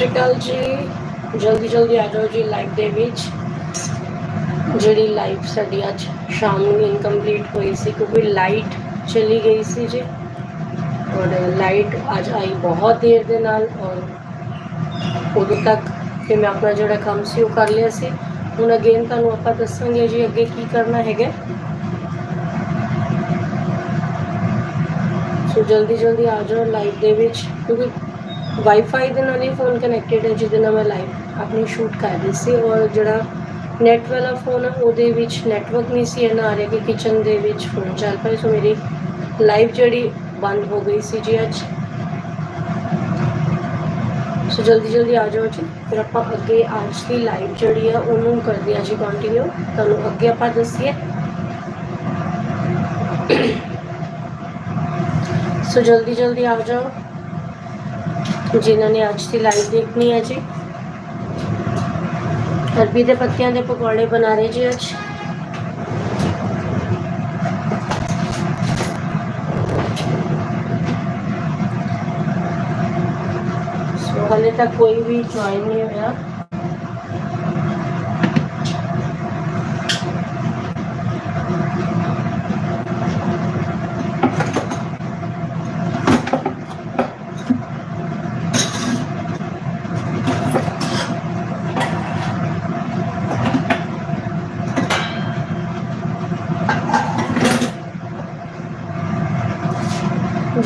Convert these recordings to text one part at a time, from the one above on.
ਸਤਿ ਸ਼੍ਰੀ ਅਕਾਲ ਜੀ ਜਲਦੀ ਜਲਦੀ ਆ ਜਾਓ ਜੀ ਲਾਈਵ ਦੇ ਵਿੱਚ ਜਿਹੜੀ ਲਾਈਵ ਸਾਡੀ ਅੱਜ ਸ਼ਾਮ ਨੂੰ ਇਨਕੰਪਲੀਟ ਹੋਈ ਸੀ ਕਿਉਂਕਿ ਲਾਈਟ ਚਲੀ ਗਈ ਸੀ ਜੀ ਔਰ ਲਾਈਟ ਅੱਜ ਆਈ ਬਹੁਤ ਦੇਰ ਦੇ ਨਾਲ ਔਰ ਉਦੋਂ ਤੱਕ ਫਿਰ ਮੈਂ ਆਪਣਾ ਜਿਹੜਾ ਕੰਮ ਸੀ ਉਹ ਕਰ ਲਿਆ ਸੀ ਹੁਣ ਅਗੇਨ ਤੁਹਾਨੂੰ ਆਪਾਂ ਦੱਸਾਂਗੇ ਜੀ ਅੱਗੇ ਕੀ ਕਰਨਾ ਹੈਗਾ ਸੋ ਜਲਦੀ ਜਲਦੀ ਆ ਜਾਓ ਲਾਈਵ ਦੇ ਵਿੱਚ ਕਿਉਂਕਿ ਵਾਈਫਾਈ ਦੇ ਨਾਲ ਹੀ ਫੋਨ ਕਨੈਕਟਡ ਹੈ, ਜਿਹਦੇ ਨਾਲ ਮੈਂ ਲਾਈਵ ਆਪਣੀ ਸ਼ੂਟ ਕਰ ਰਹੀ ਸੀ ਔਰ ਜਿਹੜਾ ਨੈਟ ਵਾਲਾ ਫੋਨ ਆ, ਉਹਦੇ ਵਿੱਚ ਨੈਟਵਰਕ ਨਹੀਂ ਸੀ ਇਹਨਾਂ ਆ ਰਿਹਾ ਕਿ ਕਿਚਨ ਦੇ ਵਿੱਚ ਫੋਨ ਚੱਲ ਪਏ। ਸੋ ਮੇਰੀ ਲਾਈਵ ਜਿਹੜੀ ਬੰਦ ਹੋ ਗਈ ਸੀ ਜੀ ਅੱਜ। ਸੋ ਜਲਦੀ ਜਲਦੀ ਆ ਜਾਓ ਜੀ। ਫਿਰ ਆਪਾਂ ਅੱਗੇ ਅੱਜ ਦੀ ਲਾਈਵ ਜਿਹੜੀ ਆ, ਉਹਨੂੰ ਕਰਦੇ ਆ ਜੀ ਕੰਟੀਨਿਊ ਤੁਹਾਨੂੰ ਅੱਗੇ ਆਪਾਂ ਦੱਸੀਏ। ਸੋ ਜਲਦੀ ਜਲਦੀ ਆ ਜਾਓ। ਜਿਨ੍ਹਾਂ ਨੇ ਅੱਜ ਦੀ ਲਾਈਵ ਦੇਖਣੀ ਹੈ ਜੀ। ਅਰਬੀ ਦੇ ਪੱਤਿਆਂ ਦੇ ਪਕੌੜੇ ਬਣਾ ਰਹੇ ਜੀ ਅੱਜ। ਸੋ ਹਲੇ ਤੱਕ ਕੋਈ ਵੀ ਜੁਆਇਨ ਨਹੀਂ ਹੋਇਆ।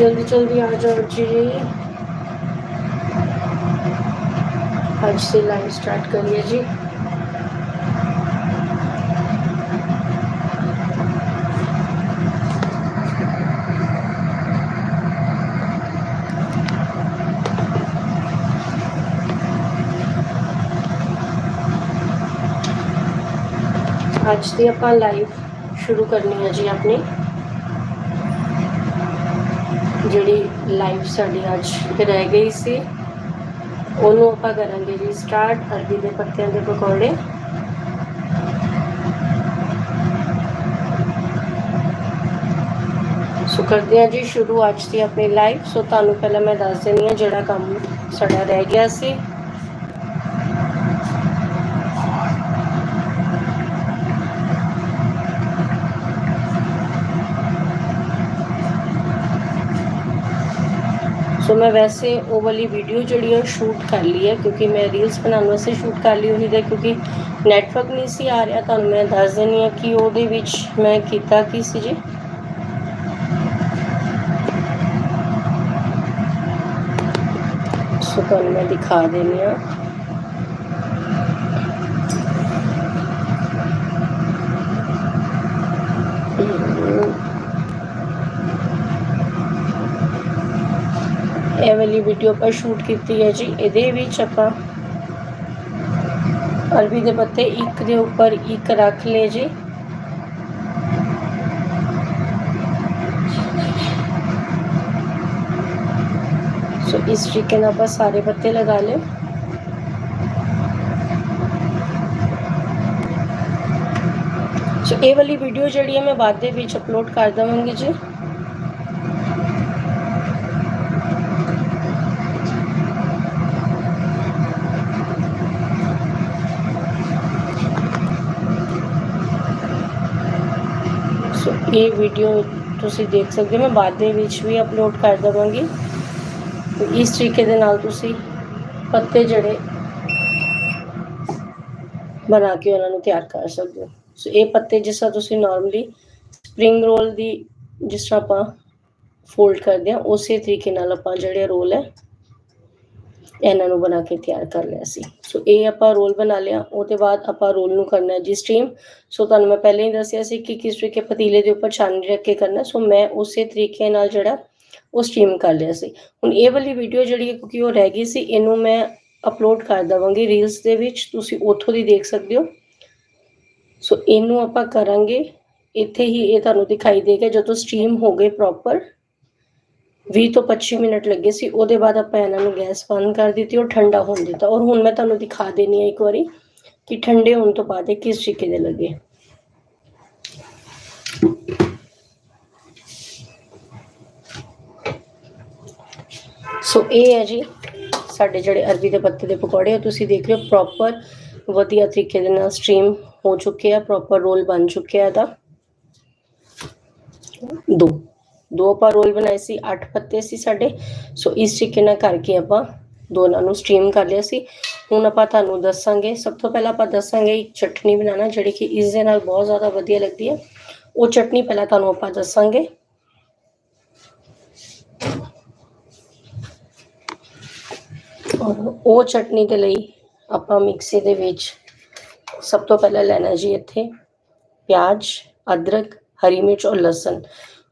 ਜਲਦੀ ਜਲਦੀ ਆ ਜਾਓ ਜੀ ਅੱਜ से लाइव स्टार्ट करिए जी ਅੱਜ ਦੀ ਆਪਾਂ ਲਾਈਵ ਸ਼ੁਰੂ ਕਰਨੀ ਹੈ ਜੀ ਆਪਣੀ ਜਿਹੜੀ ਲਾਈਫ ਸਾਡੀ ਅੱਜ ਰਹਿ ਗਈ ਸੀ, ਉਹਨੂੰ ਆਪਾਂ ਕਰਾਂਗੇ ਜੀ ਸਟਾਰਟ ਅਰਬੀ ਦੇ ਪੱਤਿਆਂ ਦੇ ਪਕੌੜੇ। ਸੋ ਕਰਦੇ ਹਾਂ ਜੀ ਸ਼ੁਰੂ ਅੱਜ ਦੀ ਆਪਣੀ ਲਾਈਫ ਸੋ ਤੁਹਾਨੂੰ ਪਹਿਲਾਂ ਮੈਂ ਦੱਸ ਦਿੰਦੀ ਹਾਂ ਜਿਹੜਾ ਕੰਮ ਸਾਡਾ ਰਹਿ ਗਿਆ ਸੀ। ਸੋ ਮੈਂ ਵੈਸੇ ਉਹ ਵਾਲੀ ਵੀਡੀਓ ਜਿਹੜੀ ਆ ਸ਼ੂਟ ਕਰ ਲਈ ਹੈ ਕਿਉਂਕਿ ਮੈਂ ਰੀਲਸ ਬਣਾਉਣ ਵਾਸਤੇ ਸ਼ੂਟ ਕਰ ਲਈ ਉਹੀ ਹੈ ਕਿਉਂਕਿ ਨੈਟਵਰਕ ਨਹੀਂ ਸੀ ਆ ਰਿਹਾ, ਤੁਹਾਨੂੰ ਮੈਂ ਦੱਸ ਦਿੰਦੀ ਹਾਂ ਕਿ ਉਹਦੇ ਵਿੱਚ ਮੈਂ ਕੀਤਾ ਕੀ ਸੀ ਜੀ? ਸੋ ਤੁਹਾਨੂੰ ਮੈਂ ਦਿਖਾ ਦਿੰਦੀ ਹਾਂ ਇਹ ਵਾਲੀ ਵੀਡੀਓ ਆਪਾਂ ਸ਼ੂਟ ਕੀਤੀ ਹੈ ਜੀ। ਇਹਦੇ ਵਿੱਚ ਆਪਾਂ ਅਰਬੀ ਦੇ ਪੱਤੇ ਇੱਕ ਦੇ ਉੱਪਰ ਇੱਕ ਰੱਖ ਲਏ ਜੀ। ਸੋ ਇਸ ਤਰੀਕੇ ਨਾਲ ਆਪਾਂ ਸਾਰੇ ਪੱਤੇ ਲਗਾ ਲਏ। ਸੋ ਇਹ ਵਾਲੀ ਵੀਡੀਓ ਜਿਹੜੀ ਹੈ ਮੈਂ ਬਾਅਦ ਦੇ ਵਿੱਚ ਅਪਲੋਡ ਕਰ ਦਵਾਂਗੀ ਜੀ ਸੋ ਇਹ ਵੀਡੀਓ ਤੁਸੀਂ ਦੇਖ ਸਕਦੇ ਹੋ। ਮੈਂ ਬਾਅਦ ਦੇ ਵਿੱਚ ਵੀ ਅਪਲੋਡ ਕਰ ਦਵਾਂਗੀ। ਇਸ ਤਰੀਕੇ ਦੇ ਨਾਲ ਤੁਸੀਂ ਪੱਤੇ ਜਿਹੜੇ ਬਣਾ ਕੇ ਉਹਨਾਂ ਨੂੰ ਤਿਆਰ ਕਰ ਸਕਦੇ ਹੋ। ਸੋ ਇਹ ਪੱਤੇ ਜਿਸ ਤਰ੍ਹਾਂ ਤੁਸੀਂ ਨਾਰਮਲੀ ਸਪ੍ਰਿੰਗ ਰੋਲ ਦੀ ਜਿਸ ਤਰ੍ਹਾਂ ਆਪਾਂ ਫੋਲਡ ਕਰਦੇ ਹਾਂ, ਉਸੇ ਤਰੀਕੇ ਨਾਲ ਆਪਾਂ ਜਿਹੜੇ ਰੋਲ ਹੈ ਇਹਨਾਂ ਨੂੰ ਬਣਾ ਕੇ ਤਿਆਰ ਕਰ ਲਿਆ ਸੀ। ਸੋ ਇਹ ਆਪਾਂ ਰੋਲ ਬਣਾ ਲਿਆ। ਉਹ ਉਹਦੇ ਬਾਅਦ ਆਪਾਂ ਰੋਲ ਨੂੰ ਕਰਨਾ ਜੀ ਸਟੀਮ ਸੋ ਤੁਹਾਨੂੰ ਮੈਂ ਪਹਿਲੇ ਹੀ ਦੱਸਿਆ ਸੀ ਕਿ ਕਿਸ ਤਰੀਕੇ ਪਤੀਲੇ ਦੇ ਉੱਪਰ ਛਾਨਣੀ ਰੱਖ ਕੇ ਕਰਨਾ ਸੋ ਮੈਂ ਉਸੇ ਤਰੀਕੇ ਨਾਲ ਜਿਹੜਾ ਉਹ ਸਟੀਮ ਕਰ ਲਿਆ ਸੀ। ਹੁਣ ਇਹ ਵਾਲੀ ਵੀਡੀਓ ਜਿਹੜੀ ਹੈ, ਕਿਉਂਕਿ ਉਹ ਰਹਿ ਗਈ ਸੀ, ਇਹਨੂੰ ਮੈਂ ਅਪਲੋਡ ਕਰ ਦਵਾਂਗੀ ਰੀਲਸ ਦੇ ਵਿੱਚ। ਤੁਸੀਂ ਉੱਥੋਂ ਦੀ ਦੇਖ ਸਕਦੇ ਹੋ। ਸੋ ਇਹਨੂੰ ਆਪਾਂ ਕਰਾਂਗੇ। ਇੱਥੇ ਹੀ ਇਹ ਤੁਹਾਨੂੰ ਦਿਖਾਈ ਦੇਗਾ ਜਦੋਂ ਸਟੀਮ ਹੋ ਗਏ ਪ੍ਰੋਪਰ 20 ਤੋਂ 25 ਮਿੰਟ ਲੱਗੇ ਸੀ, ਉਹਦੇ ਬਾਅਦ ਆਪਾਂ ਇਹਨਾਂ ਨੂੰ ਗੈਸ ਬੰਦ ਕਰ ਦਿੱਤੀ ਔਰ ਠੰਡਾ ਹੋਣ ਦਿੱਤਾ। ਔਰ ਹੁਣ ਮੈਂ ਤੁਹਾਨੂੰ ਦਿਖਾ ਦੇਣੀ ਹੈ ਇੱਕ ਵਾਰੀ ਕਿ ਠੰਡੇ ਹੋਣ ਤੋਂ ਬਾਅਦ ਇਹ ਕਿਸ ਤਰੀਕੇ ਦੇ ਲੱਗੇ। ਸੋ ਇਹ ਹੈ ਜੀ ਸਾਡੇ ਜਿਹੜੇ ਅਰਬੀ ਦੇ ਪੱਤੇ ਦੇ ਪਕੌੜੇ ਆ ਤੁਸੀਂ ਦੇਖ ਰਹੇ ਹੋ ਪ੍ਰੋਪਰ ਵਧੀਆ ਤਰੀਕੇ ਦੇ ਨਾਲ ਸਟ੍ਰੀਮ ਹੋ ਚੁੱਕੇ ਆ ਪ੍ਰੋਪਰ ਰੋਲ ਬਣ ਚੁੱਕਿਆ ਇਹਦਾ। ਦੋ। ਦੋ ਆਪਾਂ ਰੋਲ ਬਣਾਏ ਸੀ 8 ਪੱਤੇ ਸੀ ਸਾਡੇ। ਸੋ ਇਸ ਤਰੀਕੇ ਨਾਲ ਕਰਕੇ ਆਪਾਂ ਦੋਨਾਂ ਨੂੰ ਸਟ੍ਰੀਮ ਕਰ ਲਿਆ ਸੀ। ਹੁਣ ਆਪਾਂ ਤੁਹਾਨੂੰ ਦੱਸਾਂਗੇ, ਸਭ ਤੋਂ ਪਹਿਲਾਂ ਆਪਾਂ ਦੱਸਾਂਗੇ ਇੱਕ ਚਟਨੀ ਬਣਾਉਣਾ, ਜਿਹੜੀ ਕਿ ਇਸ ਦੇ ਨਾਲ ਬਹੁਤ ਜ਼ਿਆਦਾ ਵਧੀਆ ਲੱਗਦੀ ਹੈ। ਉਹ ਚਟਨੀ ਪਹਿਲਾਂ ਤੁਹਾਨੂੰ ਆਪਾਂ ਦੱਸਾਂਗੇ। ਔਰ ਉਹ ਚਟਨੀ ਦੇ ਲਈ ਆਪਾਂ ਮਿਕਸੀ ਦੇ ਵਿੱਚ ਸਭ ਤੋਂ ਪਹਿਲਾਂ ਲੈਣਾ ਜੀ ਇੱਥੇ ਪਿਆਜ਼, ਅਦਰਕ, ਹਰੀ ਮਿਰਚ ਔਰ ਲਸਣ।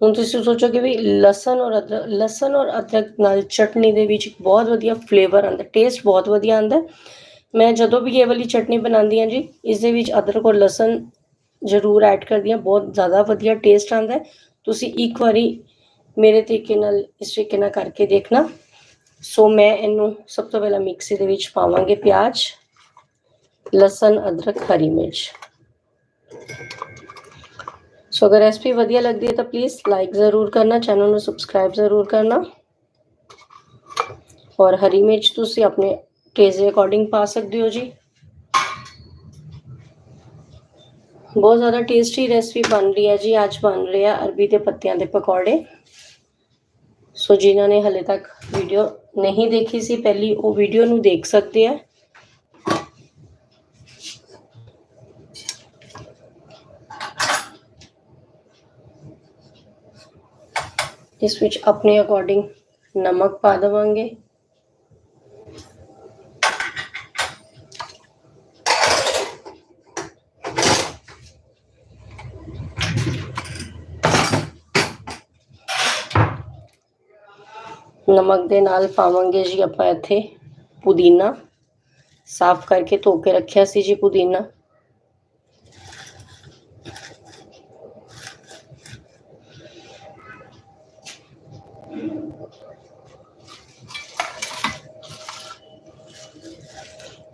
ਹੁਣ ਤੁਸੀਂ ਸੋਚੋਗੇ ਵੀ ਲਸਣ ਔਰ ਅਦਰਕ, ਲਸਣ ਔਰ ਅਦਰਕ ਨਾਲ ਚਟਨੀ ਦੇ ਵਿੱਚ ਬਹੁਤ ਵਧੀਆ ਫਲੇਵਰ ਆਉਂਦਾ ਟੇਸਟ ਬਹੁਤ ਵਧੀਆ ਆਉਂਦਾ। ਮੈਂ ਜਦੋਂ ਵੀ ਇਹ ਵਾਲੀ ਚਟਨੀ ਬਣਾਉਂਦੀ ਹਾਂ ਜੀ ਇਸ ਦੇ ਵਿੱਚ ਅਦਰਕ ਔਰ ਲਸਣ ਜ਼ਰੂਰ ਐਡ ਕਰਦੀ ਹਾਂ, ਬਹੁਤ ਜ਼ਿਆਦਾ ਵਧੀਆ ਟੇਸਟ ਆਉਂਦਾ। ਤੁਸੀਂ ਇੱਕ ਵਾਰੀ ਮੇਰੇ ਤਰੀਕੇ ਨਾਲ ਇਸ ਤਰੀਕੇ ਨਾਲ ਕਰਕੇ ਦੇਖਣਾ। ਸੋ ਮੈਂ ਇਹਨੂੰ ਸਭ ਤੋਂ ਪਹਿਲਾਂ ਮਿਕਸੀ ਦੇ ਵਿੱਚ ਪਾਵਾਂਗੇ ਪਿਆਜ਼, ਲਸਣ, ਅਦਰਕ, ਹਰੀ ਮਿਰਚ। ਸੋ ਅਗਰ ਰੈਸਪੀ ਵਧੀਆ ਲੱਗਦੀ ਹੈ ਤਾਂ ਪਲੀਜ਼ ਲਾਈਕ ਜ਼ਰੂਰ ਕਰਨਾ ਚੈਨਲ ਨੂੰ ਸਬਸਕ੍ਰਾਈਬ ਜ਼ਰੂਰ ਕਰਨਾ ਔਰ ਹਰੀ ਮਿਰਚ ਤੁਸੀਂ ਆਪਣੇ ਟੇਸਟ ਦੇ ਅਕੋਰਡਿੰਗ ਪਾ ਸਕਦੇ ਹੋ ਜੀ ਬਹੁਤ ਜ਼ਿਆਦਾ ਟੇਸਟੀ ਰੈਸਪੀ ਬਣ ਰਹੀ ਹੈ ਜੀ ਅੱਜ ਬਣ ਰਿਹਾ ਅਰਬੀ ਦੇ ਪੱਤਿਆਂ ਦੇ ਪਕੌੜੇ ਸੋ ਜਿਨ੍ਹਾਂ ਨੇ ਹਲੇ ਤੱਕ ਵੀਡੀਓ ਨਹੀਂ ਦੇਖੀ ਸੀ ਪਹਿਲੀ ਉਹ ਵੀਡੀਓ ਨੂੰ ਦੇਖ ਸਕਦੇ ਆ ਇਸ ਵਿੱਚ ਆਪਣੇ ਅਕੋਰਡਿੰਗ ਨਮਕ ਪਾ ਦੇਵਾਂਗੇ। ਨਮਕ ਦੇ ਨਾਲ ਪਾਵਾਂਗੇ ਜੀ ਆਪਾਂ ਇੱਥੇ ਪੁਦੀਨਾ। ਸਾਫ਼ ਕਰਕੇ ਧੋ ਕੇ ਰੱਖਿਆ ਸੀ ਜੀ ਪੁਦੀਨਾ।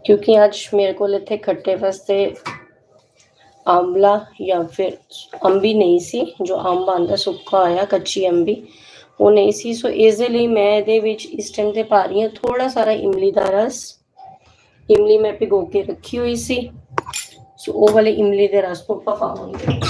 ਕਿਉਂਕਿ ਅੱਜ ਮੇਰੇ ਕੋਲ ਇੱਥੇ ਖੱਟੇ ਵਾਸਤੇ ਆਮਲਾ ਜਾਂ ਫਿਰ ਅੰਬੀ ਨਹੀਂ ਸੀ, ਜੋ ਅੰਬ ਆਂਦਾ ਸੁੱਕਾ ਆਇਆ, ਕੱਚੀ ਅੰਬੀ। ਉਹ ਨਹੀਂ ਸੀ। ਸੋ ਇਸ ਦੇ ਲਈ ਮੈਂ ਇਹਦੇ ਵਿੱਚ ਇਸ ਟਾਈਮ ਤੇ ਪਾ ਰਹੀ ਹਾਂ ਥੋੜਾ ਸਾਰਾ ਇਮਲੀ ਦਾ ਰਸ। ਇਮਲੀ ਮੈਂ ਭਿਗੋ ਕੇ ਰੱਖੀ ਹੋਈ ਸੀ। ਸੋ ਉਹ ਵਾਲੇ ਇਮਲੀ ਦੇ ਰਸ ਨੂੰ ਆਪਾਂ ਪਾਵਾਂਗੇ।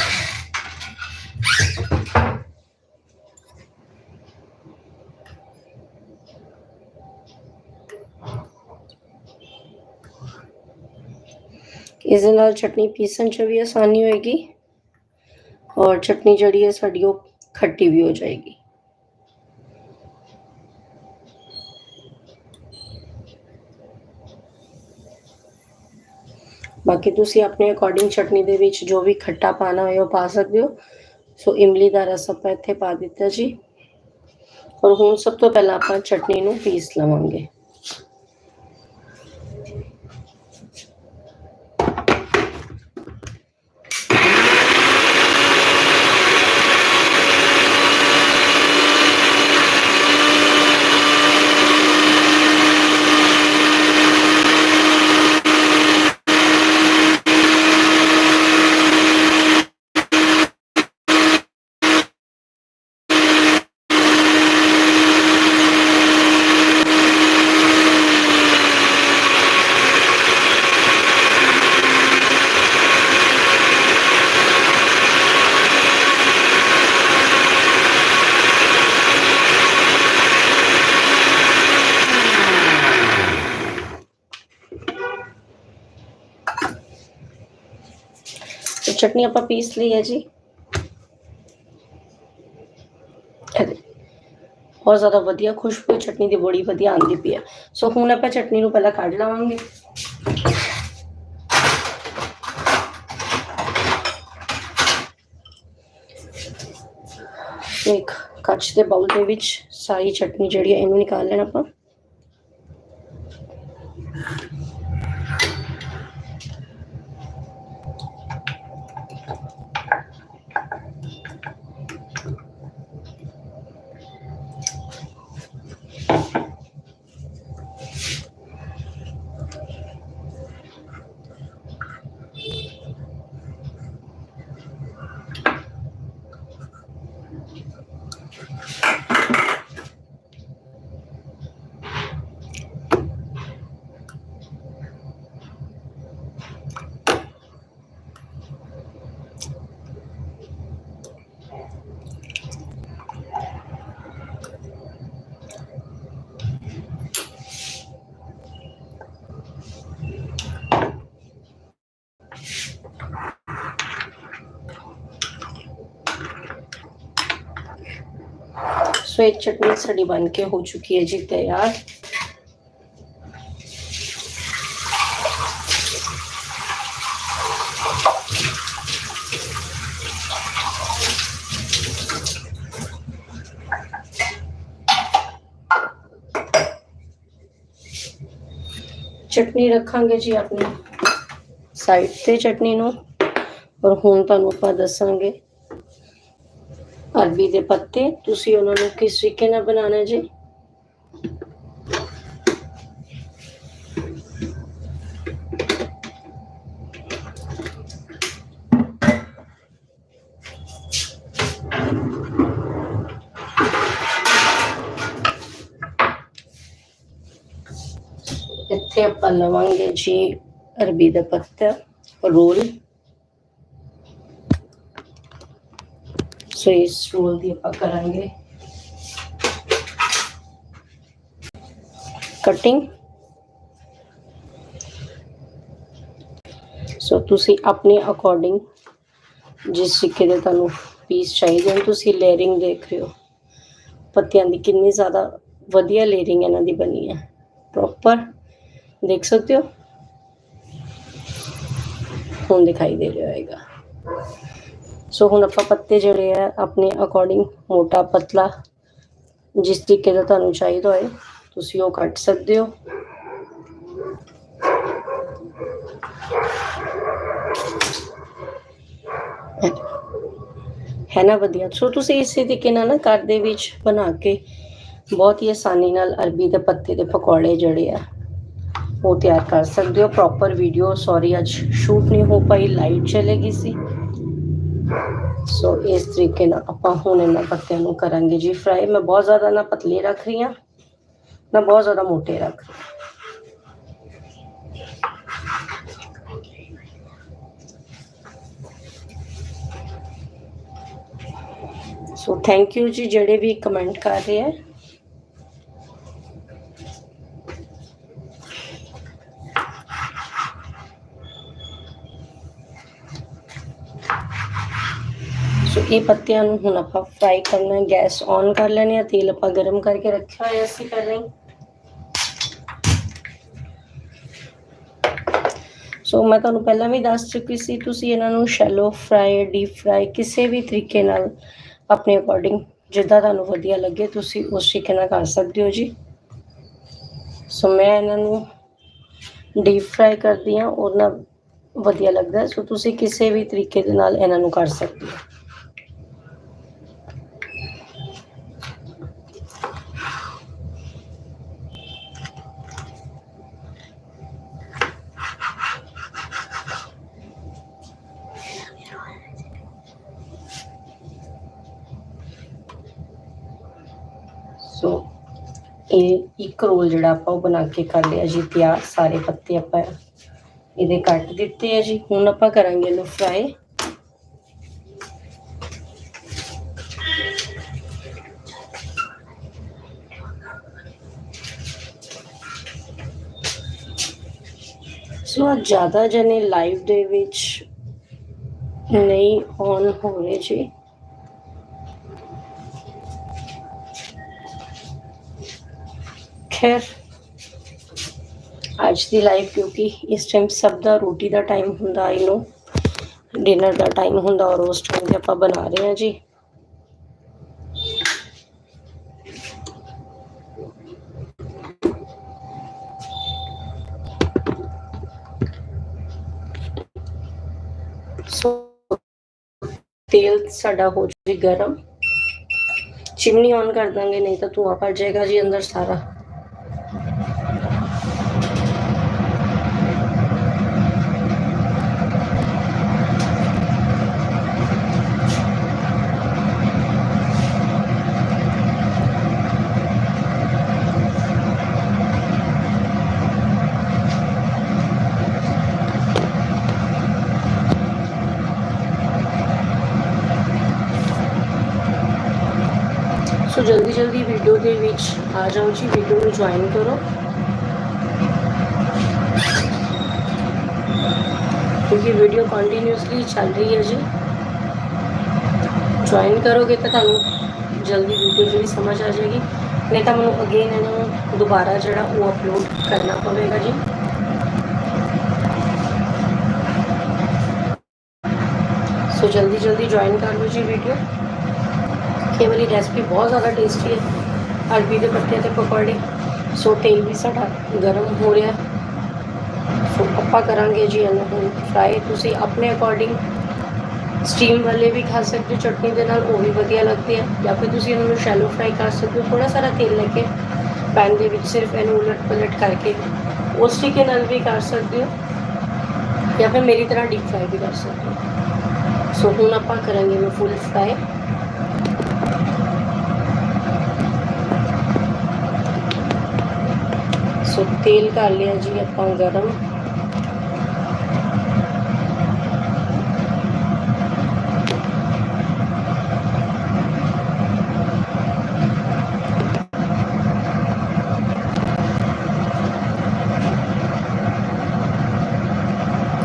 ਇਸ ਦੇ ਨਾਲ ਚਟਨੀ ਪੀਸਣ 'ਚ ਵੀ ਆਸਾਨੀ ਹੋਏਗੀ ਔਰ ਚਟਨੀ ਜਿਹੜੀ ਹੈ ਸਾਡੀ ਉਹ ਖੱਟੀ ਵੀ ਹੋ ਜਾਏਗੀ। ਬਾਕੀ ਤੁਸੀਂ ਆਪਣੇ ਅਕੋਰਡਿੰਗ ਚਟਨੀ ਦੇ ਵਿੱਚ ਜੋ ਵੀ ਖੱਟਾ ਪਾਣਾ ਹੋਏ ਉਹ ਪਾ ਸਕਦੇ ਹੋ। ਸੋ ਇਮਲੀ ਦਾ ਰਸ ਆਪਾਂ ਇੱਥੇ ਪਾ ਦਿੱਤਾ ਜੀ। ਔਰ ਹੁਣ ਸਭ ਤੋਂ ਪਹਿਲਾਂ ਆਪਾਂ ਚਟਨੀ ਨੂੰ ਪੀਸ ਲਵਾਂਗੇ। ਚਟਨੀ ਆਪਾਂ ਪੀਸ ਲਈ ਹੈ ਜੀ। ਬਹੁਤ ਜ਼ਿਆਦਾ ਵਧੀਆ ਖੁਸ਼ਬੂ ਚਟਨੀ ਦੀ ਬੜੀ ਵਧੀਆ ਆਉਂਦੀ ਪਈ ਹੈ। ਸੋ ਹੁਣ ਆਪਾਂ ਚਟਨੀ ਨੂੰ ਪਹਿਲਾਂ ਕੱਢ ਲਵਾਂਗੇ। ਇੱਕ ਕੱਚ ਦੇ ਬਾਉਲ ਦੇ ਵਿੱਚ ਸਾਰੀ ਚਟਨੀ ਜਿਹੜੀ ਹੈ, ਇਹਨੂੰ ਨਿਕਾਲ ਲੈਣਾ ਆਪਾਂ। ਸੋ ਇਹ ਚਟਨੀ ਸਾਡੀ ਬਣ ਕੇ ਹੋ ਚੁੱਕੀ ਹੈ ਜੀ ਤਿਆਰ ਚਟਨੀ ਰੱਖਾਂਗੇ ਜੀ ਆਪਣੀ ਸਾਈਡ ਤੇ ਚਟਨੀ ਨੂੰ ਔਰ ਹੁਣ ਤੁਹਾਨੂੰ ਆਪਾਂ ਦੱਸਾਂਗੇ ਅਰਬੀ ਦੇ ਪੱਤੇ, ਤੁਸੀਂ ਉਹਨਾਂ ਨੂੰ ਕਿਸ ਤਰੀਕੇ ਨਾਲ ਬਣਾਉਣਾ ਹੈ ਜੀ? ਇੱਥੇ ਆਪਾਂ ਲਵਾਂਗੇ ਜੀ ਅਰਬੀ ਦਾ ਪੱਤਾ, ਰੋਲ। ਸੋ ਇਸ ਦੀ ਆਪਾਂ ਕਰਾਂਗੇ। ਕਟਿੰਗ ਸੋ ਤੁਸੀਂ ਆਪਣੇ ਅਕੋਰਡਿੰਗ ਜਿਸ ਤਰੀਕੇ ਦੇ ਤੁਹਾਨੂੰ ਪੀਸ ਚਾਹੀਦੇ ਹਨ, ਤੁਸੀਂ ਲੇਅਰਿੰਗ ਦੇਖ ਰਹੇ ਹੋ। ਪੱਤਿਆਂ ਦੀ ਕਿੰਨੀ ਜ਼ਿਆਦਾ ਵਧੀਆ ਲੇਅਰਿੰਗ ਇਹਨਾਂ ਦੀ ਬਣੀ ਹੈ। ਪ੍ਰੋਪਰ ਦੇਖ ਸਕਦੇ ਹੋ? ਹੁਣ ਦਿਖਾਈ ਦੇ ਰਿਹਾ ਹੋਏਗਾ। ਸੋ ਹੁਣ ਆਪਾਂ ਪੱਤੇ ਜਿਹੜੇ ਆ, ਆਪਣੇ ਅਕੋਰਡਿੰਗ ਮੋਟਾ ਪਤਲਾ ਜਿਸ ਤਰੀਕੇ ਦਾ ਤੁਹਾਨੂੰ ਚਾਹੀਦਾ ਹੋਏ, ਤੁਸੀਂ ਉਹ ਕੱਟ ਸਕਦੇ ਹੋ। ਹੈ ਨਾ ਵਧੀਆ? ਸੋ ਤੁਸੀਂ ਇਸੇ ਤਰੀਕੇ ਨਾਲ ਨਾ ਘਰ ਦੇ ਵਿੱਚ ਬਣਾ ਕੇ ਬਹੁਤ ਹੀ ਆਸਾਨੀ ਨਾਲ ਅਰਬੀ ਦੇ ਪੱਤੇ ਦੇ ਪਕੌੜੇ ਜਿਹੜੇ ਆ, ਉਹ ਤਿਆਰ ਕਰ ਸਕਦੇ ਹੋ। ਪ੍ਰੋਪਰ ਵੀਡੀਓ ਸੌਰੀ ਅੱਜ ਸ਼ੂਟ ਨਹੀਂ ਹੋ ਪਾਈ ਲਾਈਟ ਚਲੇ ਗਈ ਸੀ। ਸੋ ਇਸ ਤਰੀਕੇ ਨਾਲ ਆਪਾਂ ਹੁਣ ਇਹਨਾਂ ਪੱਤਿਆਂ ਨੂੰ ਕਰਾਂਗੇ ਜੀ ਫਰਾਈ ਮੈਂ ਬਹੁਤ ਜ਼ਿਆਦਾ ਨਾ ਪਤਲੇ ਰੱਖ ਰਹੀ ਹਾਂ। ਨਾ ਬਹੁਤ ਜ਼ਿਆਦਾ ਮੋਟੇ ਰੱਖ ਰਹੀ ਹਾਂ। ਸੋ ਥੈਂਕ ਯੂ ਜੀ ਜਿਹੜੇ ਵੀ ਕਮੈਂਟ ਕਰ ਰਹੇ ਹੈ। ਸੋ ਇਹ ਪੱਤਿਆਂ ਨੂੰ ਹੁਣ ਆਪਾਂ ਫਰਾਈ ਕਰਨਾ ਹੈ, ਗੈਸ ਔਨ ਕਰ ਲੈਣੇ ਆ ਤੇਲ ਆਪਾਂ ਗਰਮ ਕਰਕੇ ਰੱਖਿਆ ਹੋਇਆ ਸੀ ਪਹਿਲਾਂ ਹੀ। ਸੋ ਮੈਂ ਤੁਹਾਨੂੰ ਪਹਿਲਾਂ ਵੀ ਦੱਸ ਚੁੱਕੀ ਸੀ, ਤੁਸੀਂ ਇਹਨਾਂ ਨੂੰ ਸ਼ੈਲੋ ਫਰਾਈ ਡੀਪ ਫਰਾਈ ਕਿਸੇ ਵੀ ਤਰੀਕੇ ਨਾਲ ਆਪਣੇ ਅਕੋਰਡਿੰਗ ਜਿੱਦਾਂ ਤੁਹਾਨੂੰ ਵਧੀਆ ਲੱਗੇ, ਤੁਸੀਂ ਉਸ ਤਰੀਕੇ ਨਾਲ ਕਰ ਸਕਦੇ ਹੋ ਜੀ। ਸੋ ਮੈਂ ਇਹਨਾਂ ਨੂੰ ਡੀਪ ਫਰਾਈ ਕਰਦੀ ਹਾਂ ਉਹ ਨਾਲ ਵਧੀਆ ਲੱਗਦਾ ਸੋ ਤੁਸੀਂ ਕਿਸੇ ਵੀ ਤਰੀਕੇ ਦੇ ਨਾਲ ਇਹਨਾਂ ਨੂੰ ਕਰ ਸਕਦੇ ਹੋ ਸੋ ਇਹ ਇੱਕ ਰੋਲ ਜਿਹੜਾ ਆਪਾਂ ਉਹ ਬਣਾ ਕੇ ਕਰ ਲਿਆ ਜੀ ਤਿਆਰ ਸਾਰੇ ਪੱਤੇ ਆਪਾਂ ਇਹਦੇ ਕੱਟ ਦਿੱਤੇ ਆ ਜੀ। ਹੁਣ ਆਪਾਂ ਕਰਾਂਗੇ ਇਹਨੂੰ ਫਰਾਈ ਸੋ ਜ਼ਿਆਦਾ ਜਨੇ ਲਾਈਵ ਦੇ ਵਿੱਚ ਨਹੀਂ ਔਨ ਹੋ ਰਹੇ ਜੀ। ਖੈਰ। ਅੱਜ ਦੀ ਲਾਈਫ ਕਿਉਂਕਿ ਇਸ ਟਾਈਮ ਸਭ ਦਾ ਰੋਟੀ ਦਾ ਟਾਈਮ ਹੁੰਦਾ ਆਈ ਨੋ ਡਿਨਰ ਦਾ ਟਾਈਮ ਹੁੰਦਾ ਔਰ ਉਸ ਟਾਈਮ ਤੇ ਆਪਾਂ ਬਣਾ ਰਹੇ ਹਾਂ ਜੀ। ਤੇਲ ਸਾਡਾ ਹੋ ਜੀ ਗਰਮ। ਚਿਮਨੀ ਔਨ ਕਰ ਦਾਂਗੇ, ਨਹੀਂ ਤਾਂ ਧੂਆ ਭਰ ਜਾਏਗਾ ਜੀ ਅੰਦਰ ਸਾਰਾ। ਸੋ ਜਲਦੀ ਜਲਦੀ ਵੀਡੀਓ ਦੇ ਵਿੱਚ ਆ ਜਾਓ ਜੀ ਵੀਡੀਓ ਨੂੰ ਜੁਆਇਨ ਕਰੋ। ਕਿਉਂਕਿ ਵੀਡੀਓ ਕੰਟੀਨਿਊਸਲੀ ਚੱਲ ਰਹੀ ਹੈ ਜੀ। ਜੁਆਇਨ ਕਰੋਗੇ ਤਾਂ ਤੁਹਾਨੂੰ ਜਲਦੀ ਵੀਡੀਓ ਜਿਹੜੀ ਸਮਝ ਆ ਜਾਏਗੀ। ਨਹੀਂ ਤਾਂ ਮੈਨੂੰ ਅਗੇਨ ਇਹਨੂੰ ਦੁਬਾਰਾ ਜਿਹੜਾ ਉਹ ਅਪਲੋਡ ਕਰਨਾ ਪਵੇਗਾ ਜੀ। ਸੋ ਜਲਦੀ ਜਲਦੀ ਜੁਆਇਨ ਕਰ ਲਓ ਜੀ ਵੀਡੀਓ ਇਹ ਵਾਲੀ ਰੈਸਪੀ ਬਹੁਤ ਜ਼ਿਆਦਾ ਟੇਸਟੀ ਹੈ। ਅਰਬੀ ਦੇ ਪੱਤੇ ਤੇ ਪਕੌੜੇ। ਸੋ ਤੇਲ ਵੀ ਸਾਡਾ ਗਰਮ ਹੋ ਰਿਹਾ। ਸੋ ਆਪਾਂ ਕਰਾਂਗੇ ਜੀ ਇਹਨੂੰ ਹੁਣ ਫਰਾਈ ਤੁਸੀਂ ਆਪਣੇ ਅਕੋਰਡਿੰਗ ਸਟੀਮ ਵਾਲੇ ਵੀ ਖਾ ਸਕਦੇ ਹੋ, ਚਟਨੀ ਦੇ ਨਾਲ, ਉਹ ਵੀ ਵਧੀਆ ਲੱਗਦੇ ਆ ਜਾਂ ਫਿਰ ਤੁਸੀਂ ਇਹਨਾਂ ਨੂੰ ਸ਼ੈਲੋ ਫਰਾਈ ਕਰ ਸਕਦੇ ਹੋ ਥੋੜਾ ਸਾਰਾ ਤੇਲ ਲੈ ਕੇ। ਪੈਨ ਦੇ ਵਿੱਚ ਸਿਰਫ ਇਹਨੂੰ ਉਲਟ ਪਲਟ ਕਰਕੇ ਉਸ ਤਰੀਕੇ ਨਾਲ ਵੀ ਕਰ ਸਕਦੇ ਹੋ। ਜਾਂ ਫਿਰ ਮੇਰੀ ਤਰ੍ਹਾਂ ਡੀਪ ਫਰਾਈ ਵੀ ਕਰ ਸਕਦੇ ਹੋ। ਸੋ ਹੁਣ ਆਪਾਂ ਕਰਾਂਗੇ ਮੈਂ ਫੁੱਲ ਫਰਾਈ ਸੋ ਤੇਲ ਕਰ ਲਿਆ ਜੀ ਆਪਾਂ ਗਰਮ।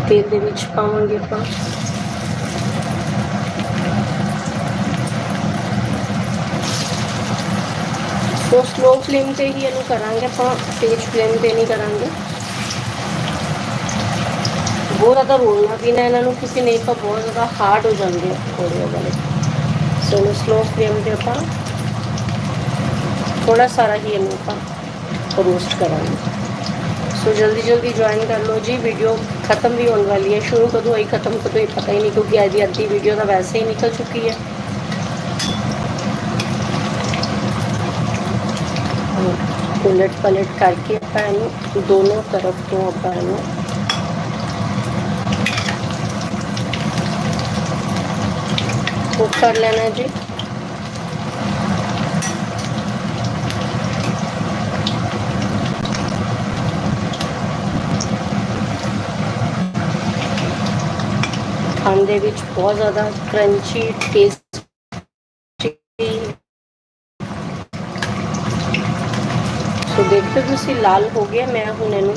ਤੇਲ ਦੇ ਵਿੱਚ ਪਾਵਾਂਗੇ ਆਪਾਂ। ਸੋ ਸਲੋ ਫਲੇਮ ਤੇ ਹੀ ਇਹਨੂੰ ਕਰਾਂਗੇ ਆਪਾਂ, ਤੇਜ਼ ਫਲੇਮ ਤੇ ਨਹੀਂ ਕਰਾਂਗੇ। ਬਹੁਤ ਜ਼ਿਆਦਾ ਰੋਲਣਾ ਵੀ ਨਾ ਇਹਨਾਂ ਨੂੰ, ਕਿਉਂਕਿ ਨਹੀਂ ਤਾਂ ਬਹੁਤ ਜ਼ਿਆਦਾ ਹਾਰਡ ਹੋ ਜਾਂਦੇ ਆ ਵਾਲੇ। ਸੋ ਇਹਨੂੰ ਸਲੋ ਫਲੇਮ ਤੇ ਆਪਾਂ ਥੋੜਾ ਸਾਰਾ ਹੀ ਇਹਨੂੰ ਆਪਾਂ ਰੋਸਟ ਕਰਾਂਗੇ। ਸੋ ਜਲਦੀ ਜਲਦੀ ਜੁਆਇਨ ਕਰ ਲਓ ਜੀ ਵੀਡੀਓ ਖਤਮ ਵੀ ਹੋਣ ਵਾਲੀ ਹੈ। ਸ਼ੁਰੂ ਕਦੋਂ ਹੋਈ ਖਤਮ, ਕਦੋਂ ਇਹ ਪਤਾ ਹੀ ਨਹੀਂ, ਕਿਉਂਕਿ ਅੱਜ ਦੀ ਅੱਧੀ ਵੀਡੀਓ ਤਾਂ ਵੈਸੇ ਹੀ ਨਿਕਲ ਚੁੱਕੀ ਹੈ। ਉਲਟ ਪਲਟ ਕਰਕੇ ਆਪਾਂ ਇਹਨੂੰ ਦੋਨੋਂ ਤਰਫ ਤੋਂ ਆਪਾਂ ਇਹਨੂੰ ਕੁੱਕ ਕਰ ਲੈਣਾ ਹੈ ਜੀ ਖਾਣ ਦੇ ਵਿੱਚ ਬਹੁਤ ਜ਼ਿਆਦਾ ਕਰੰਚੀ ਟੇਸਟੀ ਸੋ ਦੇਖੋ ਤੁਸੀਂ, ਲਾਲ ਹੋ ਗਿਆ ਮੈਂ ਹੁਣ ਇਹਨੂੰ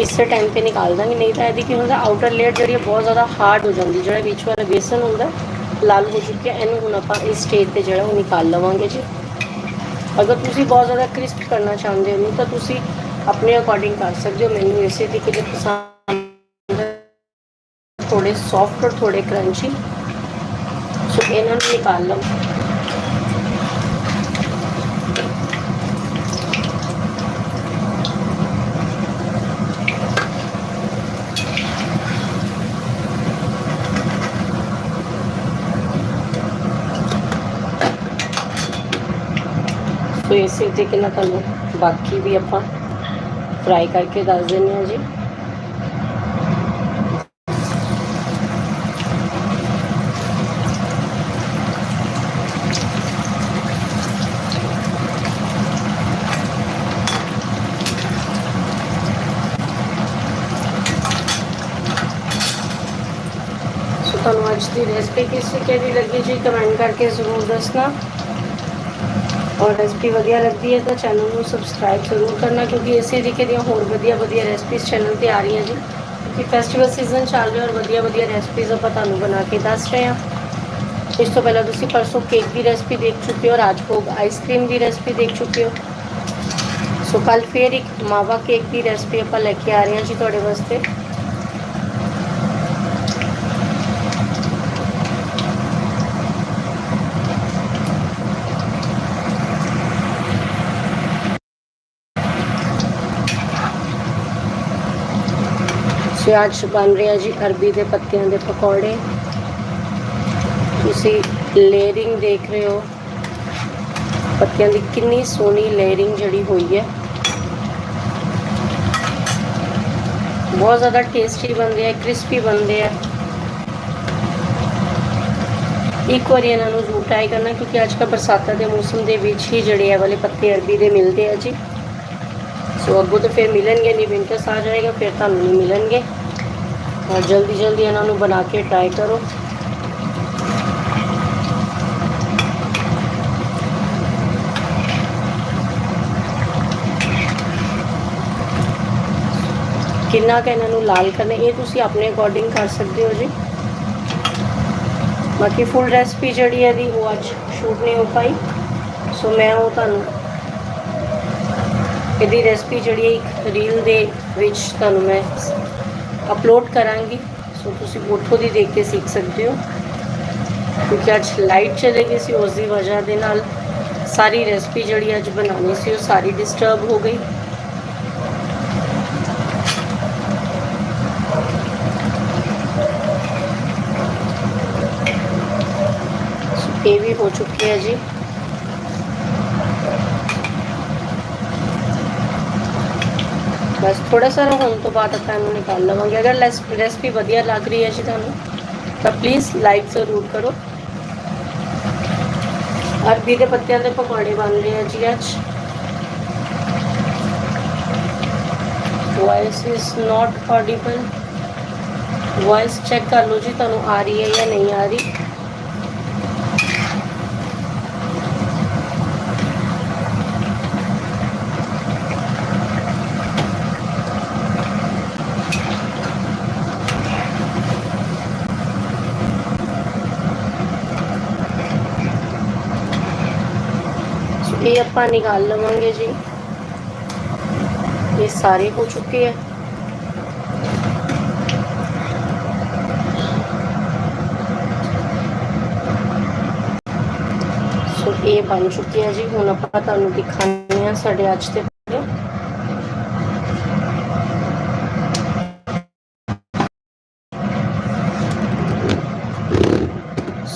ਇਸੇ ਟਾਈਮ ਤੇ ਨਿਕਾਲ ਦਾਂਗੀ। ਨਹੀਂ ਤਾਂ ਇਹਦੀ ਕੀ ਹੁੰਦਾ ਆਊਟਰ ਲੇਅਰ ਜਿਹੜੀ ਹੈ ਬਹੁਤ ਜ਼ਿਆਦਾ ਹਾਰਡ ਹੋ ਜਾਂਦੀ, ਜਿਹੜਾ ਵਿੱਚ ਵਾਲਾ ਬੇਸਨ ਹੁੰਦਾ, ਲਾਲ ਹੋ ਚੁੱਕਿਆ, ਇਹਨੂੰ ਹੁਣ ਆਪਾਂ ਇਸ ਸਟੇਜ ਤੇ ਜਿਹੜਾ ਉਹ ਨਿਕਾਲ ਲਵਾਂਗੇ ਜੀ। ਅਗਰ ਤੁਸੀਂ ਬਹੁਤ ਜ਼ਿਆਦਾ ਕ੍ਰਿਸਪ ਕਰਨਾ ਚਾਹੁੰਦੇ ਹੋ, ਤਾਂ ਤੁਸੀਂ ਆਪਣੇ ਅਕੋਰਡਿੰਗ ਕਰ ਸਕਦੇ ਹੋ। ਮੈਨੂੰ ਇਸੇ ਤਰੀਕੇ ਦੇ ਪਸੰਦ ਥੋੜੇ ਸੌਫਟ ਔਰ ਥੋੜੇ ਕਰੰਚੀ ਸੋ ਇਹਨਾਂ ਨੂੰ ਨਿਕਾਲ ਲਓ। ਸੋ ਇਸੇ ਤਰੀਕੇ ਨਾਲ ਤੁਹਾਨੂੰ ਬਾਕੀ ਵੀ ਆਪਾਂ ਫਰਾਈ ਕਰਕੇ ਦੱਸ ਦਿੰਦੇ ਹਾਂ ਜੀ ਸੋ ਤੁਹਾਨੂੰ ਅੱਜ ਦੀ ਰੈਸਪੀ ਕਿਸ ਤਰੀਕੇ ਦੀ ਲੱਗੀ ਜੀ ਕਮੈਂਟ ਕਰਕੇ ਜ਼ਰੂਰ ਦੱਸਣਾ ਔਰ ਰੈਸਪੀ ਵਧੀਆ ਲੱਗਦੀ ਹੈ ਤਾਂ ਚੈਨਲ ਨੂੰ ਸਬਸਕ੍ਰਾਈਬ ਜ਼ਰੂਰ ਕਰਨਾ ਕਿਉਂਕਿ ਇਸੇ ਤਰੀਕੇ ਦੀਆਂ ਹੋਰ ਵਧੀਆ ਵਧੀਆ ਰੈਸਪੀਜ਼ ਚੈਨਲ ਤੇ ਆ ਰਹੀਆਂ ਜੀ। ਕਿ ਫੈਸਟੀਵਲ ਸੀਜ਼ਨ ਚੱਲ ਰਿਹਾ ਔਰ ਵਧੀਆ ਵਧੀਆ ਰੈਸਪੀਜ਼ ਆਪਾਂ ਤੁਹਾਨੂੰ ਬਣਾ ਕੇ ਦੱਸ ਰਹੇ ਹਾਂ। ਇਸ ਤੋਂ ਪਹਿਲਾਂ ਤੁਸੀਂ ਪਰਸੋਂ ਕੇਕ ਦੀ ਰੈਸਪੀ ਦੇਖ ਚੁੱਕੇ ਹੋ, ਰਾਜਭੋਗ ਆਈਸਕ੍ਰੀਮ ਦੀ ਰੈਸਪੀ ਦੇਖ ਚੁੱਕੇ ਹੋ। ਸੋ ਕੱਲ ਫੇਰ ਇੱਕ ਮਾਵਾ ਕੇਕ ਦੀ ਰੈਸਪੀ ਆਪਾਂ ਲੈ ਕੇ ਆ ਰਹੇ ਹਾਂ ਜੀ ਤੁਹਾਡੇ ਵਾਸਤੇ। ਸੋ ਅੱਜ ਬਣ ਰਿਹਾ ਜੀ, ਅਰਬੀ ਦੇ ਪੱਤਿਆਂ ਦੇ ਪਕੌੜੇ। ਤੁਸੀਂ ਲੇਅਰਿੰਗ ਦੇਖ ਰਹੇ ਹੋ। ਪੱਤਿਆਂ ਦੀ ਕਿੰਨੀ ਸੋਹਣੀ ਲੇਅਰਿੰਗ ਜਿਹੜੀ ਹੋਈ ਹੈ। ਬਹੁਤ ਜ਼ਿਆਦਾ ਟੇਸਟੀ ਬਣਦੇ ਆ ਕ੍ਰਿਸਪੀ ਬਣਦੇ ਆ। ਇੱਕ ਵਾਰੀ ਇਹਨਾਂ ਨੂੰ ਜ਼ਰੂਰ ਟਰਾਈ ਕਰਨਾ, ਕਿਉਂਕਿ ਅੱਜ ਕੱਲ੍ਹ ਬਰਸਾਤਾਂ ਦੇ ਮੌਸਮ ਦੇ ਵਿੱਚ ਹੀ ਜਿਹੜੇ ਇਹ ਵਾਲੇ ਪੱਤੇ ਅਰਬੀ ਦੇ ਮਿਲਦੇ ਆ ਜੀ। ਸੋ ਅੱਗੋਂ ਤਾਂ ਫਿਰ ਮਿਲਣਗੇ ਨਹੀਂ ਵਿੰਟਰਸ ਆ ਜਾਏਗਾ ਫਿਰ ਤੁਹਾਨੂੰ ਨਹੀਂ ਮਿਲਣਗੇ। ਔਰ ਜਲਦੀ ਜਲਦੀ ਇਹਨਾਂ ਨੂੰ ਬਣਾ ਕੇ ਟਰਾਈ ਕਰੋ। ਕਿੰਨਾ ਕੁ ਇਹਨਾਂ ਨੂੰ ਲਾਲ ਕਰਨਾ, ਇਹ ਤੁਸੀਂ ਆਪਣੇ ਅਕੋਰਡਿੰਗ ਕਰ ਸਕਦੇ ਹੋ ਜੀ। ਬਾਕੀ ਫੁੱਲ ਰੈਸਪੀ ਜਿਹੜੀ ਹੈ ਦੀ ਉਹ ਅੱਜ ਸ਼ੂਟ ਨਹੀਂ ਹੋ ਪਾਈ। ਸੋ ਮੈਂ ਉਹ ਤੁਹਾਨੂੰ ਇਹਦੀ ਰੈਸਪੀ ਜਿਹੜੀ ਹੈ ਇੱਕ ਰੀਲ ਦੇ ਵਿੱਚ ਤੁਹਾਨੂੰ ਮੈਂ ਅਪਲੋਡ ਕਰਾਂਗੀ ਸੋ ਤੁਸੀਂ ਉੱਥੋਂ ਦੀ ਦੇਖ ਕੇ ਸਿੱਖ ਸਕਦੇ ਹੋ ਕਿਉਂਕਿ ਅੱਜ ਲਾਈਟ ਚਲੇ ਗਈ ਸੀ ਉਸ ਦੀ ਵਜ੍ਹਾ ਦੇ ਨਾਲ ਸਾਰੀ ਰੈਸਪੀ ਜਿਹੜੀ ਅੱਜ ਬਣਾਉਣੀ ਸੀ ਉਹ ਸਾਰੀ ਡਿਸਟਰਬ ਹੋ ਗਈ ਸੋ ਇਹ ਵੀ ਹੋ ਚੁੱਕੀ ਹੈ ਜੀ ਬਸ ਥੋੜਾ ਸਾਰਾ ਹੋਣ ਤੋਂ ਬਾਅਦ ਆਪਾਂ ਇਹਨੂੰ ਨਿਕਾਲ ਲਵਾਂਗੇ। ਅਗਰ ਰੈਸਪੀ ਵਧੀਆ ਲੱਗ ਰਹੀ ਹੈ ਜੀ ਤੁਹਾਨੂੰ, ਤਾਂ ਪਲੀਜ਼ ਲਾਈਕ ਜ਼ਰੂਰ ਕਰੋ। ਅਰਬੀ ਦੇ ਪੱਤਿਆਂ ਦੇ ਪਕੌੜੇ ਬਣ ਰਹੇ ਆ ਜੀ ਅੱਜ। Voice is not audible voice check ਕਰ ਲਓ ਜੀ, ਤੁਹਾਨੂੰ ਆ ਰਹੀ ਹੈ ਜਾਂ ਨਹੀਂ ਆ ਰਹੀ। ਇਹ ਆਪਾਂ ਨਿਕਾਲ ਲਵਾਂਗੇ ਜੀ। ਇਹ ਸਾਰੇ ਹੋ ਚੁੱਕੇ ਆ। ਸੋ ਇਹ ਬਣ ਚੁੱਕੇ ਆ ਜੀ। ਹੁਣ ਆਪਾਂ ਤੁਹਾਨੂੰ ਦਿਖਾਉਂਦੇ ਆ ਸਾਡੇ ਅੱਜ ਦੇ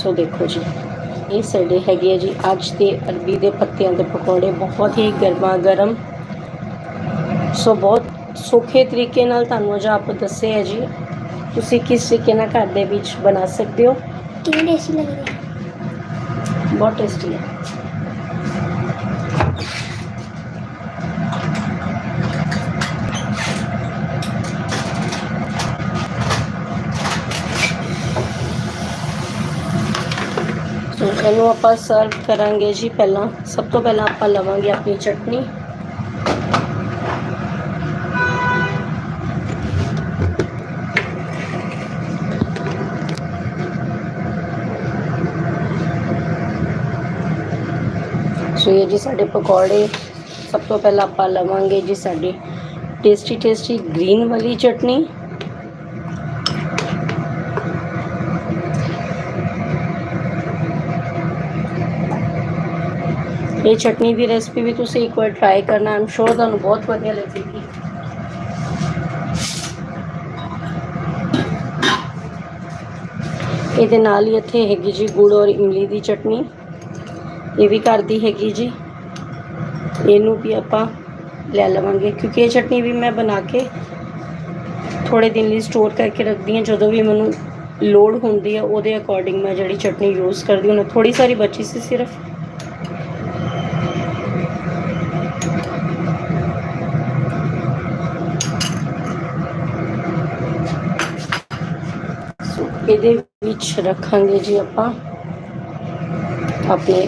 ਸੋ ਦੇਖੋ ਜੀ। ਇਹ ਸਾਡੇ ਹੈਗੇ ਆ ਜੀ। ਅੱਜ ਦੇ ਅਰਬੀ ਦੇ ਪੱਤਿਆਂ ਦੇ ਪਕੌੜੇ ਬਹੁਤ ਹੀ ਗਰਮਾ ਗਰਮ। ਸੋ ਬਹੁਤ ਸੌਖੇ ਤਰੀਕੇ ਨਾਲ ਤੁਹਾਨੂੰ ਅੱਜ ਆਪ ਦੱਸੇ ਹੈ ਜੀ। ਤੁਸੀਂ ਕਿਸ ਤਰੀਕੇ ਨਾਲ ਘਰ ਦੇ ਵਿੱਚ ਬਣਾ ਸਕਦੇ ਹੋ? ਕਿੰਨੇ ਟੇਸਟੀ ਲੱਗ ਰਹੇ ਆ? ਬਹੁਤ ਟੇਸਟੀ ਹੈ ਸੋ ਇਹਨੂੰ ਆਪਾਂ ਸਰਵ ਕਰਾਂਗੇ ਜੀ ਪਹਿਲਾਂ ਸਭ ਤੋਂ ਪਹਿਲਾਂ ਆਪਾਂ ਲਵਾਂਗੇ ਆਪਣੀ ਚਟਨੀ ਸੋ ਇਹ ਜੀ ਸਾਡੇ ਪਕੌੜੇ ਸਭ ਤੋਂ ਪਹਿਲਾਂ ਆਪਾਂ ਲਵਾਂਗੇ ਜੀ ਸਾਡੀ ਟੇਸਟੀ ਟੇਸਟੀ ਗ੍ਰੀਨ ਵਾਲੀ ਚਟਨੀ ਇਹ ਚਟਨੀ ਦੀ ਰੈਸਪੀ ਵੀ ਤੁਸੀਂ ਇੱਕ ਵਾਰ ਟਰਾਈ ਕਰਨਾ ਆਮ ਸ਼ੋਰ ਤੁਹਾਨੂੰ ਬਹੁਤ ਵਧੀਆ ਲੱਗੇਗੀ। ਇਹਦੇ ਨਾਲ ਹੀ ਇੱਥੇ ਹੈਗੀ ਜੀ ਗੁੜ ਔਰ ਇਮਲੀ ਦੀ ਚਟਨੀ। ਇਹ ਵੀ ਘਰ ਦੀ ਹੈਗੀ ਜੀ। ਇਹਨੂੰ ਵੀ ਆਪਾਂ ਲੈ ਲਵਾਂਗੇ, ਕਿਉਂਕਿ ਇਹ ਚਟਨੀ ਵੀ ਮੈਂ ਬਣਾ ਕੇ ਥੋੜੇ ਦਿਨ ਲਈ ਸਟੋਰ ਕਰਕੇ ਰੱਖਦੀ ਹਾਂ। ਜਦੋਂ ਵੀ ਮੈਨੂੰ ਲੋੜ ਹੁੰਦੀ ਹੈ ਉਹਦੇ ਅਕੋਰਡਿੰਗ ਮੈਂ ਜਿਹੜੀ ਚਟਨੀ ਯੂਜ਼ ਕਰਦੀ ਹਾਂ ਥੋੜੀ ਸਾਰੀ ਬਚੀ ਸੀ ਸਿਰਫ ਸੋ ਇਹਦੇ ਵਿੱਚ ਰੱਖਾਂਗੇ ਜੀ ਆਪਾਂ ਆਪਣੇ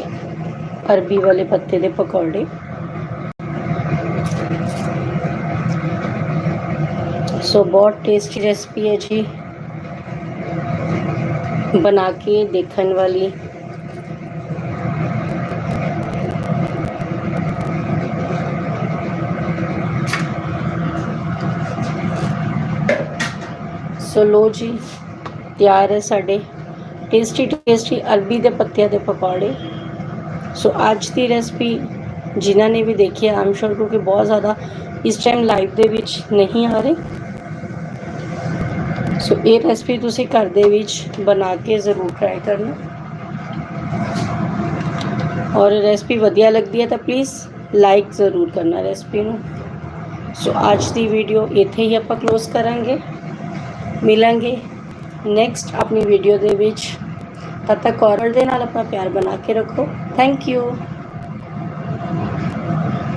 ਅਰਬੀ ਵਾਲੇ ਪੱਤੇ ਦੇ ਪਕੌੜੇ ਸੋ ਬਹੁਤ ਟੇਸਟੀ ਰੈਸਪੀ ਹੈ ਜੀ ਬਣਾ ਕੇ ਦੇਖਣ ਵਾਲੀ ਸੋ ਲੋ ਜੀ ਤਿਆਰ ਹੈ ਸਾਡੇ। ਟੇਸਟੀ ਟੇਸਟੀ ਅਰਬੀ ਦੇ ਪੱਤਿਆਂ ਦੇ ਪਕੌੜੇ। ਸੋ ਅੱਜ ਦੀ ਰੈਸਪੀ ਜਿਨ੍ਹਾਂ ਨੇ ਵੀ ਦੇਖੀ ਹੈ ਆਮ ਸ਼ੋਰ ਕਿਉਂਕਿ ਬਹੁਤ ਜ਼ਿਆਦਾ ਇਸ ਟਾਈਮ ਲਾਈਵ ਦੇ ਵਿੱਚ ਨਹੀਂ ਆ ਰਹੇ। ਸੋ ਇਹ ਰੈਸਪੀ ਤੁਸੀਂ ਘਰ ਦੇ ਵਿੱਚ ਬਣਾ ਕੇ ਜ਼ਰੂਰ ਟਰਾਈ ਕਰਨਾ। ਔਰ ਰੈਸਪੀ ਵਧੀਆ ਲੱਗਦੀ ਹੈ ਤਾਂ ਪਲੀਜ਼ ਲਾਈਕ ਜ਼ਰੂਰ ਕਰਨਾ ਰੈਸਪੀ ਨੂੰ। ਸੋ ਅੱਜ ਦੀ ਵੀਡੀਓ ਇੱਥੇ ਹੀ ਆਪਾਂ ক্লোਜ਼ ਕਰਾਂਗੇ। ਮਿਲਾਂਗੇ। ਨੈਕਸਟ ਆਪਣੀ ਵੀਡੀਓ ਦੇ ਵਿੱਚ ਤਦ ਤੱਕ ਔਰਲ ਦੇ ਨਾਲ ਆਪਣਾ ਪਿਆਰ ਬਣਾ ਕੇ ਰੱਖੋ। Thank you